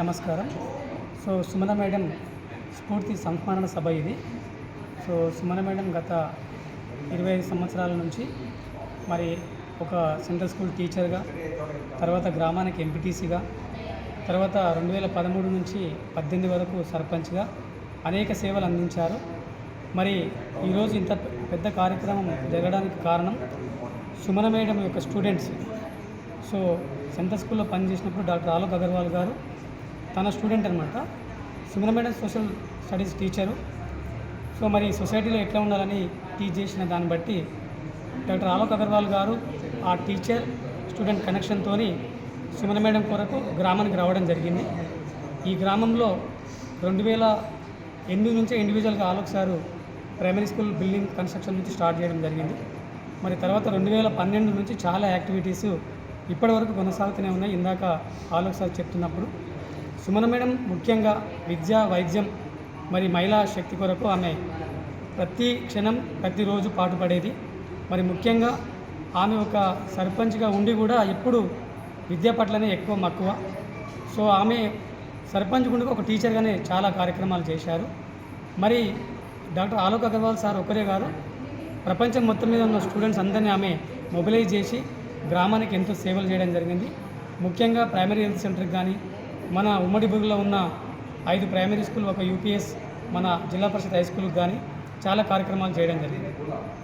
నమస్కారం. So Sumana madam స్ఫూర్తి సంస్మరణ సభ ఇది. సో సుమన మేడం గత ఇరవై ఐదు సంవత్సరాల నుంచి మరి ఒక సెంట్రల్ స్కూల్ టీచర్గా తర్వాత గ్రామానికి ఎంపీటీసీగా తర్వాత రెండు వేల పదమూడు నుంచి పద్దెనిమిది వరకు సర్పంచ్గా అనేక సేవలు అందించారు. మరి ఈరోజు ఇంత పెద్ద కార్యక్రమం జరగడానికి కారణం సుమన మేడం యొక్క స్టూడెంట్స్. సో సెంట్రల్ స్కూల్లో పనిచేసినప్పుడు డాక్టర్ ఆలోక్ అగర్వాల్ గారు తన స్టూడెంట్ అనమాట Sumana madam social studies teacher. So మరి సొసైటీలో ఎట్లా ఉండాలని టీచ్ చేసిన దాన్ని బట్టి డాక్టర్ ఆలోక్ అగర్వాల్ గారు ఆ టీచర్ స్టూడెంట్ కనెక్షన్తో సుమన మేడం కొరకు గ్రామానికి రావడం జరిగింది. ఈ గ్రామంలో రెండు వేల ఎనిమిది నుంచి ఇండివిజువల్గా Alok sir primary school building construction నుంచి స్టార్ట్ చేయడం జరిగింది. మరి తర్వాత రెండు వేల పన్నెండు నుంచి చాలా యాక్టివిటీస్ ఇప్పటివరకు కొనసాగుతూనే ఉన్నాయి. ఇందాక ఆలోక్ సార్ చెప్తున్నప్పుడు సుమన మేడం ముఖ్యంగా విద్య వైద్యం మరి మహిళా శక్తి కొరకు ఆమె ప్రతి క్షణం ప్రతిరోజు పాటుపడేది మరి ముఖ్యంగా ఆమె ఒక సర్పంచ్గా ఉండి కూడా ఎప్పుడు విద్య పట్లనే ఎక్కువ మక్కువ. సో ఆమె సర్పంచ్ గుండా ఒక టీచర్గానే చాలా కార్యక్రమాలు చేశారు. మరి డాక్టర్ ఆలోక్ అగర్వాల్ సార్ ఒకరే కాదు ప్రపంచం మొత్తం మీద ఉన్న స్టూడెంట్స్ అందరినీ ఆమె మొబిలైజ్ చేసి గ్రామానికి ఎంతో సేవలు చేయడం జరిగింది. ముఖ్యంగా ప్రైమరీ హెల్త్ సెంటర్కి కానీ మన ఉమ్మడి బుగులో ఉన్న ఐదు ప్రైమరీ స్కూల్ ఒక యూపీఎస్ మన జిల్లా పరిషత్ హై స్కూల్కి కానీ చాలా కార్యక్రమాలు చేయడం జరిగింది.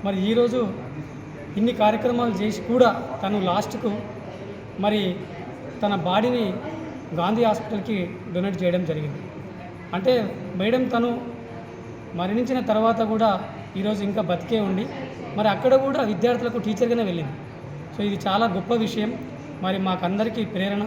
మరి ఈరోజు ఇన్ని కార్యక్రమాలు చేసి కూడా తను లాస్ట్కు మరి తన బాడీని గాంధీ హాస్పిటల్కి డొనేట్ చేయడం జరిగింది. అంటే మేడం తను మరణించిన తర్వాత కూడా ఈరోజు ఇంకా బతికే ఉండి మరి అక్కడ కూడా విద్యార్థులకు టీచర్గానే వెళ్ళింది. సో ఇది చాలా గొప్ప విషయం. మరి మాకందరికీ ప్రేరణ.